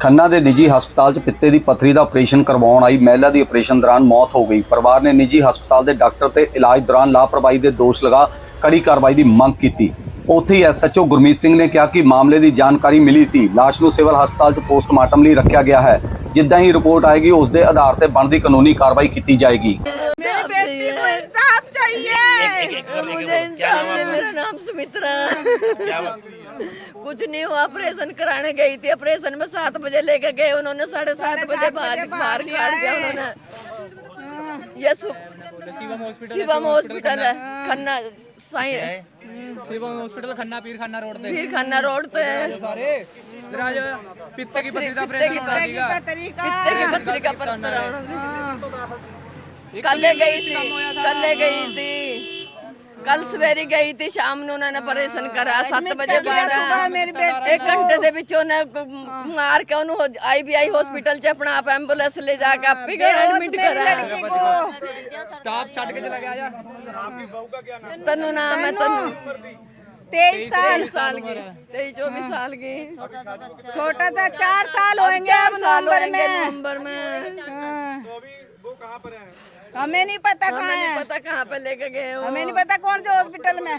ਖੰਨਾ ਦੇ ਨਿੱਜੀ ਹਸਪਤਾਲ 'ਚ ਪਿੱਤੇ ਦੀ ਪੱਥਰੀ ਦਾ ਆਪਰੇਸ਼ਨ ਕਰਵਾਉਣ ਆਈ ਮਹਿਲਾ ਦੀ ਆਪਰੇਸ਼ਨ ਦੌਰਾਨ ਮੌਤ ਹੋ ਗਈ ਪਰਿਵਾਰ ਨੇ ਨਿੱਜੀ ਹਸਪਤਾਲ ਦੇ ਡਾਕਟਰ ਤੇ ਇਲਾਜ ਦੌਰਾਨ ਲਾਪਰਵਾਹੀ ਦੇ ਦੋਸ਼ ਲਗਾ ਕੜੀ ਕਾਰਵਾਈ ਦੀ ਮੰਗ ਕੀਤੀ ਉੱਥੇ ਹੀ ਐਸਐਚਓ ਗੁਰਮੀਤ ਸਿੰਘ ਨੇ ਕਿਹਾ ਕਿ ਮਾਮਲੇ ਦੀ ਜਾਣਕਾਰੀ ਮਿਲੀ ਸੀ ਲਾਸ਼ ਨੂੰ ਸਿਵਲ ਹਸਪਤਾਲ 'ਚ ਪੋਸਟਮਾਰਟਮ ਲਈ ਰੱਖਿਆ ਗਿਆ ਹੈ ਜਿੱਦਾਂ ਹੀ ਰਿਪੋਰਟ ਆਏਗੀ ਉਸ ਦੇ ਆਧਾਰ ਤੇ ਬਣਦੀ ਕਾਨੂੰਨੀ ਕਾਰਵਾਈ ਕੀਤੀ ਜਾਏਗੀ मेरी बेटी को इंसाफ चाहिए मुझे इंसाफ दे मेरा नाम सुमित्रा कुछ नहीं हुआ ऑपरेशन कराने गई थी ऑपरेशन में सात बजे लेके गए उन्होंने साढ़े सात बजे बाहर बाहर काट दिया उन्होंने ये शिवम हॉस्पिटल है खन्ना साई शिवम हॉस्पिटल खन्ना पीर खन्ना रोड पे पीर खन्ना रोड पे है सारे राज पित्ते की पथरी का ऑपरेशन होना था पित्ते की पथरी का पत्थर होना कल गई थी कल गई थी कल सवेरे गई थी शाम ਨੂੰ ਉਹਨਾਂ ਨੇ ਆਪਰੇਸ਼ਨ ਕਰਾ 7 ਵਜੇ ਬਾਅਦ मेरी बेटी ਇੱਕ ਘੰਟੇ ਦੇ ਵਿੱਚ ਉਹਨੇ ਕ- ਮਾਰ ਕੇ ਉਹਨੂੰ ਆਈਬੀਆਈ ਹਸਪੀਟਲ 'ਚ ਆਪਣਾ ਆਪ ਐਂਬੂਲੈਂਸ ਲੈ ਜਾ ਕੇ ਆਪੇ ਘਰ ਐਡਮਿਟ ਕਰਾਇਆ ਸਟਾਫ ਛੱਡ ਕੇ ਚਲਾ ਗਿਆ ਜਾ ਤਨੂੰ ਨਾਮ ਹੈ ਤਨੂੰ तेईस साल 23 साल की 23 24 साल की छोटा सा चार साल होंगे अब साल नवंबर होंगे में नवंबर में हाँ। हमें नहीं पता हमें कहाँ नहीं है। पता कहाँ पे लेके गए वो हमें नहीं पता कौन से हॉस्पिटल में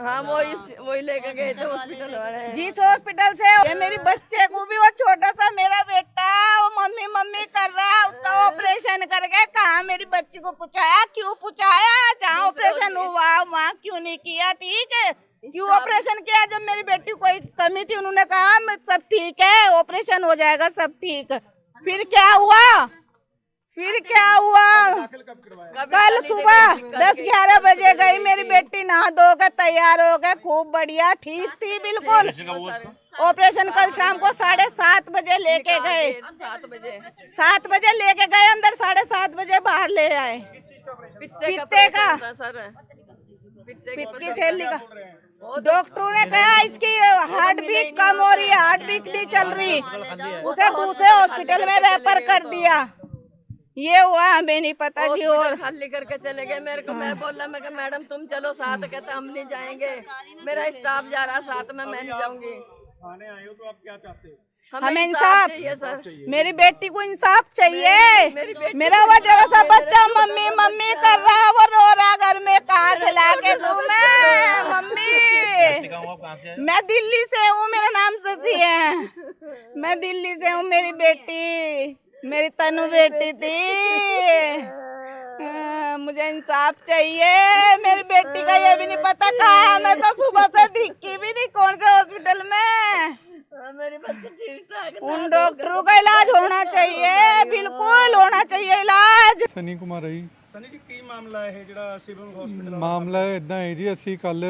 हाँ। वो इस वही लेके गए थे हॉस्पिटल वाले। जिस हॉस्पिटल से ये मेरी बच्चे को भी वो छोटा सा मेरा बेटा वो मम्मी मम्मी कर रहा है उसका ऑपरेशन करके कहा मेरी बच्ची को पूछाया? क्यों पूछाया? जहाँ ऑपरेशन हुआ वहाँ क्यों नहीं किया? ठीक है। क्यों ऑपरेशन किया? जब मेरी बेटी कोई कमी थी उन्होंने कहा सब ठीक है ऑपरेशन हो जाएगा सब ठीक। फिर क्या हुआ? फिर क्या हुआ? कल सुबह दस ग्यारह बजे गई मेरी बेटी नहा धो के तैयार हो गए खूब बढ़िया ठीक थी बिल्कुल। ऑपरेशन कल शाम को साढ़े सात बजे लेके गए। सात बजे। लेके गए अंदर साढ़े सात बजे बाहर ले आए। पित्ते का? का। पित्त की थैली का। डॉक्टरों ने कहा इसकी हार्ट बीट कम हो रही है हार्ट बीट नहीं चल रही। उसे दूसरे हॉस्पिटल में रेफर कर दिया। ये हुआ हमें नहीं पता जी और खाली करके चले गए मेरे को मैं बोला मैं मैडम तुम चलो साथ कहते हम नहीं जाएँगे। मेरा स्टाफ जा रहा साथ में मैं नहीं जाऊँगी। थाने आए हो तो आप क्या चाहते हो? हमें इंसाफ मेरी बेटी को इंसाफ चाहिए। मेरा वो जरा सा बच्चा मम्मी मम्मी कर रहा है वो रो रहा घर में। कहा से ला के दूँ मैं? मम्मी। मैं दिल्ली से हूँ मेरा नाम सची है। मैं दिल्ली से हूँ मेरी बेटी। मेरी तनु बेटी थी हाँ, मुझे इंसाफ चाहिए मेरी बेटी का ये भी नहीं पता कहाँ है मैं तो सुबह से दिखी भी नहीं कौन से हॉस्पिटल में हाँ, मेरी बच्ची ठीक ठाक उन डॉक्टरों का इलाज होना चाहिए बिल्कुल होना चाहिए इलाज ਸਨੀ ਕੁਮਾਰ ਹੈ ਜੀ ਸਨੀ ਜੀ ਕੀ ਮਾਮਲਾ ਹੈ ਜਿਹੜਾ ਸਿਵਲ ਹਸਪੀਟਲ ਮਾਮਲਾ ਇਦਾਂ ਹੈ ਜੀ ਅਸੀਂ ਕੱਲ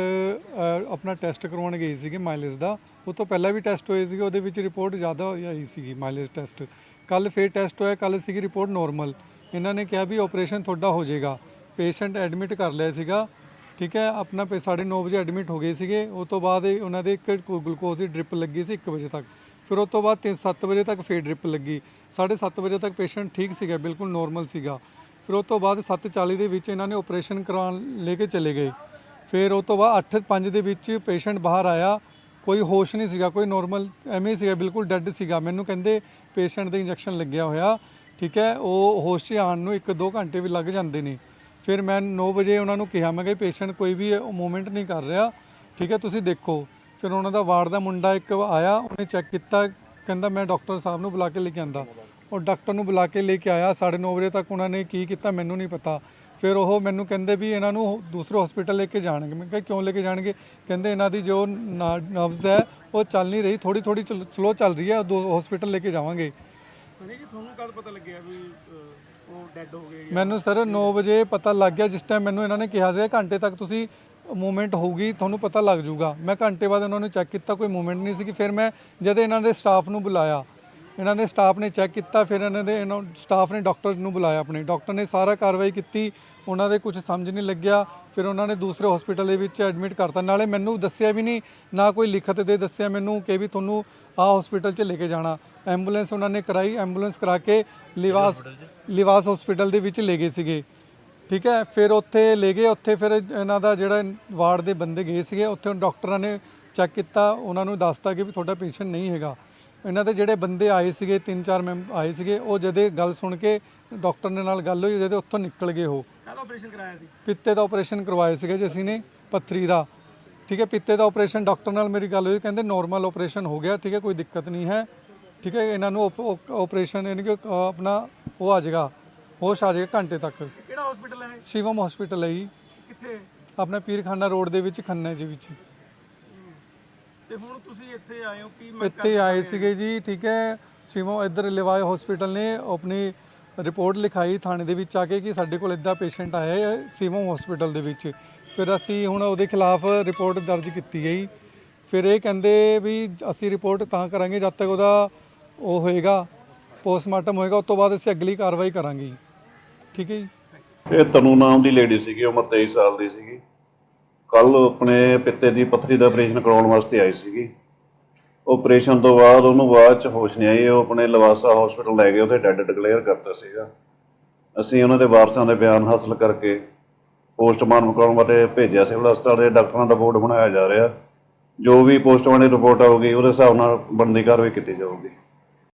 ਆਪਣਾ ਟੈਸਟ ਕਰਵਾਉਣ ਗਏ ਸੀਗੇ ਮਾਈਲੇਜ ਦਾ ਉਹ ਤੋਂ ਪਹਿਲਾਂ ਵੀ ਟੈਸਟ ਹੋਏ ਸੀਗੇ ਉਹਦੇ ਵਿੱਚ ਰਿਪੋਰਟ ਜ਼ਿਆਦਾ ਹੋਈ ਆਈ ਸੀਗੀ ਮਾਈਲੇਜ ਟੈਸਟ ਕੱਲ ਫੇਰ ਟੈਸਟ ਹੋਇਆ ਕੱਲ ਸੀਗੀ ਰਿਪੋਰਟ ਨੋਰਮਲ ਇਹਨਾਂ ਨੇ ਕਿਹਾ ਵੀ ਆਪਰੇਸ਼ਨ ਤੁਹਾਡਾ ਹੋ ਜਾਏਗਾ। ਪੇਸ਼ੈਂਟ ਐਡਮਿਟ ਕਰ ਲਿਆ ਸੀਗਾ। ਠੀਕ ਹੈ, ਆਪਣਾ ਪੇ 9:30 ਵਜੇ ਐਡਮਿਟ ਹੋ ਗਏ ਸੀਗੇ। ਉਸ ਤੋਂ ਬਾਅਦ ਇਹ ਉਹਨਾਂ ਦੇ ਇੱਕ ਗਲੂਕੋਜ਼ ਦੀ ਡ੍ਰਿਪ ਲੱਗੀ ਸੀ 1 ਵਜੇ ਤੱਕ। ਫਿਰ ਉਸ ਤੋਂ ਬਾਅਦ 3-7 ਵਜੇ ਤੱਕ ਫੇਰ ਡ੍ਰਿਪ ਲੱਗੀ। 7:30 ਵਜੇ ਤੱਕ ਪੇਸ਼ੈਂਟ ਠੀਕ ਸੀਗਾ, ਬਿਲਕੁਲ ਨੋਰਮਲ ਸੀਗਾ। ਫਿਰ ਉਸ ਤੋਂ ਬਾਅਦ 7:40 ਦੇ ਵਿੱਚ ਇਹਨਾਂ ਨੇ ਆਪਰੇਸ਼ਨ ਕਰਾਉਣ ਲੈ ਕੇ ਚਲੇ ਗਏ। ਫਿਰ ਉਸ ਤੋਂ ਬਾਅਦ 8:05 ਦੇ ਵਿੱਚ ਪੇਸ਼ੈਂਟ ਬਾਹਰ ਆਇਆ। ਕੋਈ ਹੋਸ਼ ਨਹੀਂ ਸੀਗਾ, ਕੋਈ ਨਾਰਮਲ ਐਵੇਂ ਹੀ ਸੀਗਾ, ਬਿਲਕੁਲ ਡੈੱਡ ਸੀਗਾ। ਮੈਨੂੰ ਕਹਿੰਦੇ ਪੇਸ਼ੈਂਟ ਦੇ ਇੰਜੈਕਸ਼ਨ ਲੱਗਿਆ ਹੋਇਆ, ਠੀਕ ਹੈ, ਉਹ ਹੋਸ਼ 'ਚ ਆਉਣ ਨੂੰ 1-2 ਘੰਟੇ ਵੀ ਲੱਗ ਜਾਂਦੇ ਨੇ। ਫਿਰ ਮੈਂ 9 ਵਜੇ ਉਹਨਾਂ ਨੂੰ ਕਿਹਾ, ਮੈਂ ਕਿ ਪੇਸ਼ੈਂਟ ਕੋਈ ਵੀ ਮੂਵਮੈਂਟ ਨਹੀਂ ਕਰ ਰਿਹਾ, ਠੀਕ ਹੈ, ਤੁਸੀਂ ਦੇਖੋ। ਫਿਰ ਉਹਨਾਂ ਦਾ ਵਾਰਡ ਦਾ ਮੁੰਡਾ ਇੱਕ ਆਇਆ, ਉਹਨੇ ਚੈੱਕ ਕੀਤਾ, ਕਹਿੰਦਾ ਮੈਂ ਡਾਕਟਰ ਸਾਹਿਬ ਨੂੰ ਬੁਲਾ ਕੇ ਲੈ ਕੇ ਆਂਦਾ। ਉਹ ਡਾਕਟਰ ਨੂੰ ਬੁਲਾ ਕੇ ਲੈ ਕੇ ਆਇਆ 9:30 ਵਜੇ ਤੱਕ ਉਹਨਾਂ ਨੇ ਕੀ ਕੀਤਾ, ਮੈਨੂੰ ਨਹੀਂ ਪਤਾ। ਫਿਰ ਉਹ ਮੈਨੂੰ ਕਹਿੰਦੇ ਵੀ ਇਹਨਾਂ ਨੂੰ ਦੂਸਰੇ ਹਸਪੀਟਲ ਲੈ ਕੇ ਜਾਣਗੇ। ਮੈਂ ਕਿਹਾ ਕਿਉਂ ਲੈ ਕੇ ਜਾਣਗੇ? ਕਹਿੰਦੇ ਇਹਨਾਂ ਦੀ ਜੋ ਨਰਵਸ ਹੈ ਉਹ ਚੱਲ ਨਹੀਂ ਰਹੀ। ਥੋੜੀ ਥੋੜੀ ਸਲੋ ਚੱਲ ਰਹੀ ਹੈ। ਦੋ ਹਸਪੀਟਲ ਲੈ ਕੇ ਜਾਵਾਂਗੇ। ਸਨੀ ਜੀ ਤੁਹਾਨੂੰ ਕਦ ਪਤਾ ਲੱਗਿਆ ਵੀ ਅਹ, ਉਹ ਡੈੱਡ ਹੋ ਗਏ ਮੈਨੂੰ ਸਰ 9 ਵਜੇ ਪਤਾ ਲੱਗ ਗਿਆ। ਜਿਸ ਟਾਈਮ ਮੈਨੂੰ ਇਹਨਾਂ ਨੇ ਕਿਹਾ ਸੀ ਘੰਟੇ ਤੱਕ ਤੁਸੀਂ ਮੂਵਮੈਂਟ ਹੋਊਗੀ ਤੁਹਾਨੂੰ ਪਤਾ ਲੱਗ ਜਾਊਗਾ। ਮੈਂ ਘੰਟੇ ਬਾਅਦ ਉਹਨਾਂ ਨੂੰ ਚੈੱਕ ਕੀਤਾ ਕੋਈ ਮੂਵਮੈਂਟ ਨਹੀਂ ਸੀ ਕਿ ਫਿਰ ਮੈਂ ਜਦ ਇਹਨਾਂ ਦੇ ਸਟਾਫ ਨੂੰ ਬੁਲਾਇਆ ਇਹਨਾਂ ਦੇ ਸਟਾਫ ਨੇ ਚੈੱਕ ਕੀਤਾ ਫਿਰ ਇਹਨਾਂ ਦੇ ਸਟਾਫ ਨੇ ਡਾਕਟਰ ਨੂੰ ਬੁਲਾਇਆ ਆਪਣੇ। ਡਾਕਟਰ ਨੇ ਸਾਰਾ ਕਾਰਵਾਈ ਕੀਤੀ ਉਹਨਾਂ ਦੇ ਕੁਝ ਸਮਝ ਨਹੀਂ ਲੱਗਿਆ ਫਿਰ ਉਹਨਾਂ ਨੇ ਦੂਸਰੇ ਹਸਪੀਟਲ ਦੇ ਵਿੱਚ ਐਡਮਿਟ ਕਰਤਾ। ਨਾਲੇ ਮੈਨੂੰ ਦੱਸਿਆ ਵੀ ਨਹੀਂ ਨਾ ਕੋਈ ਲਿਖਤ ਦੇ ਦੱਸਿਆ ਮੈਨੂੰ ਕਿ ਵੀ ਤੁਹਾਨੂੰ ਆਹ ਹਸਪੀਟਲ 'ਚ ਲੈ ਕੇ ਜਾਣਾ। ਐਂਬੂਲੈਂਸ ਉਹਨਾਂ ਨੇ ਕਰਾਈ ਐਂਬੂਲੈਂਸ ਕਰਾ ਕੇ ਲਿਵਾਸ ਲਿਵਾਸ ਹਸਪੀਟਲ ਦੇ ਵਿੱਚ ਲੈ ਗਏ ਸੀਗੇ। ਠੀਕ ਹੈ ਫਿਰ ਉੱਥੇ ਲੈ ਗਏ ਉੱਥੇ ਫਿਰ ਇਹਨਾਂ ਦਾ ਜਿਹੜਾ ਵਾਰਡ ਦੇ ਬੰਦੇ ਗਏ ਸੀਗੇ ਉੱਥੇ ਡਾਕਟਰਾਂ ਨੇ ਚੈੱਕ ਕੀਤਾ ਉਹਨਾਂ ਨੂੰ ਦੱਸਤਾ ਕਿ ਵੀ ਤੁਹਾਡਾ ਪੇਸ਼ੈਂਟ ਨਹੀਂ ਹੈਗਾ। ਇਹਨਾਂ ਦੇ ਜਿਹੜੇ ਬੰਦੇ ਆਏ ਸੀਗੇ ਤਿੰਨ ਚਾਰ ਮੈਂਬ ਆਏ ਸੀਗੇ ਉਹ ਜਦੇ ਗੱਲ ਸੁਣ ਕੇ ਡਾਕਟਰ ਦੇ ਨਾਲ ਗੱਲ ਹੋਈ ਜਦੇ ਉੱਥੋਂ ਨਿਕਲ ਗਏ ਉਹ। ਕਾਹਦਾ ਆਪਰੇਸ਼ਨ ਕਰਾਇਆ ਸੀ? ਪਿੱਤੇ ਦਾ ਆਪਰੇਸ਼ਨ ਕਰਵਾਏ ਸੀਗੇ ਜੀ ਅਸੀਂ ਨੇ ਪੱਥਰੀ ਦਾ। ਠੀਕ ਹੈ ਪਿੱਤੇ ਦਾ ਆਪਰੇਸ਼ਨ ਡਾਕਟਰ ਨਾਲ ਮੇਰੀ ਗੱਲ ਹੋਈ ਕਹਿੰਦੇ ਨਾਰਮਲ ਆਪਰੇਸ਼ਨ ਹੋ ਗਿਆ ਠੀਕ ਹੈ ਕੋਈ ਦਿੱਕਤ ਨਹੀਂ ਹੈ। ਠੀਕ ਹੈ ਇਹਨਾਂ ਨੂੰ ਆਪਰੇਸ਼ਨ ਯਾਨੀ ਕਿ ਆਪਣਾ ਉਹ ਆ ਜਾਏਗਾ ਹੋਸ਼ ਆ ਜਾਏਗਾ ਘੰਟੇ ਤੱਕ। ਕਿਹੜਾ ਹਸਪੀਟਲ ਹੈ ਸ਼ਿਵਮ ਹਸਪੀਟਲ ਹੈ ਜੀ। ਕਿੱਥੇ? ਆਪਣਾ ਪੀਰਖਾਨਾ ਰੋਡ ਦੇ ਵਿੱਚ ਖੰਨੇ ਦੇ ਵਿੱਚ। ਤੇ ਹੁਣ ਤੁਸੀਂ ਇੱਥੇ ਆਏ ਹੋ ਕੀ ਮੰਗ ਇੱਥੇ ਆਏ ਸੀਗੇ ਜੀ ਠੀਕ ਹੈ। ਸਿਮੋ ਇੱਧਰ ਲਿਵਾਏ ਹਸਪੀਟਲ ਨੇ ਆਪਣੀ ਰਿਪੋਰਟ ਲਿਖਾਈ ਥਾਣੇ ਦੇ ਵਿੱਚ ਆ ਕੇ ਕਿ ਸਾਡੇ ਕੋਲ ਇੱਦਾਂ ਪੇਸ਼ੈਂਟ ਆਇਆ ਹੈ ਸਿਮੋ ਹਸਪੀਟਲ ਦੇ ਵਿੱਚ। ਫਿਰ ਅਸੀਂ ਹੁਣ ਉਹਦੇ ਖਿਲਾਫ ਰਿਪੋਰਟ ਦਰਜ ਕੀਤੀ ਗਈ ਫਿਰ ਇਹ ਕਹਿੰਦੇ ਵੀ ਅਸੀਂ ਰਿਪੋਰਟ ਤਾਂ ਕਰਾਂਗੇ ਜਦ ਤੱਕ ਉਹਦਾ ਉਹ ਹੋਏਗਾ ਪੋਸਟਮਾਰਟਮ ਹੋਏਗਾ ਉਸ ਤੋਂ ਬਾਅਦ ਅਸੀਂ ਅਗਲੀ ਕਾਰਵਾਈ ਕਰਾਂਗੇ ਠੀਕ ਹੈ ਜੀ। ਇਹ ਤਨੂ ਨਾਮ ਦੀ ਲੇਡੀ ਸੀਗੀ ਉਮਰ 23 ਸਾਲ ਦੀ ਸੀਗੀ। ਕੱਲ ਆਪਣੇ ਪਿੱਤੇ ਦੀ ਪੱਥਰੀ ਦਾ ਆਪਰੇਸ਼ਨ ਕਰਾਉਣ ਵਾਸਤੇ ਆਈ ਸੀਗੀ। ਆਪਰੇਸ਼ਨ ਤੋਂ ਬਾਅਦ ਉਹਨੂੰ ਬਾਅਦ ਚ ਹੋਸ਼ ਨਹੀਂ ਆਈ, ਉਹ ਆਪਣੇ ਲਵਾਸਾ ਹਸਪੀਟਲ ਲੈ ਗਏ, ਉੱਥੇ ਡੈਡ ਡਿਕਲੇਅਰ ਕਰਤਾ ਸੀਗਾ। ਅਸੀਂ ਉਹਨਾਂ ਦੇ ਵਾਰਸਾਂ ਦੇ ਬਿਆਨ ਹਾਸਲ ਕਰਕੇ ਪੋਸਟਮਾਰਟਮ ਕਰਾਉਣ ਵਾਸਤੇ ਭੇਜਿਆ ਸਿਵਲ ਹਸਪਤਾਲ ਦੇ ਡਾਕਟਰਾਂ ਦਾ ਬੋਰਡ ਬਣਾਇਆ ਜਾ ਰਿਹਾ। ਜੋ ਵੀ ਪੋਸਟਮਾਰਟਮ ਰਿਪੋਰਟ ਆਊਗੀ, ਉਹਦੇ ਹਿਸਾਬ ਨਾਲ ਬਣਦੀ ਕਾਰਵਾਈ ਕੀਤੀ ਜਾਊਗੀ।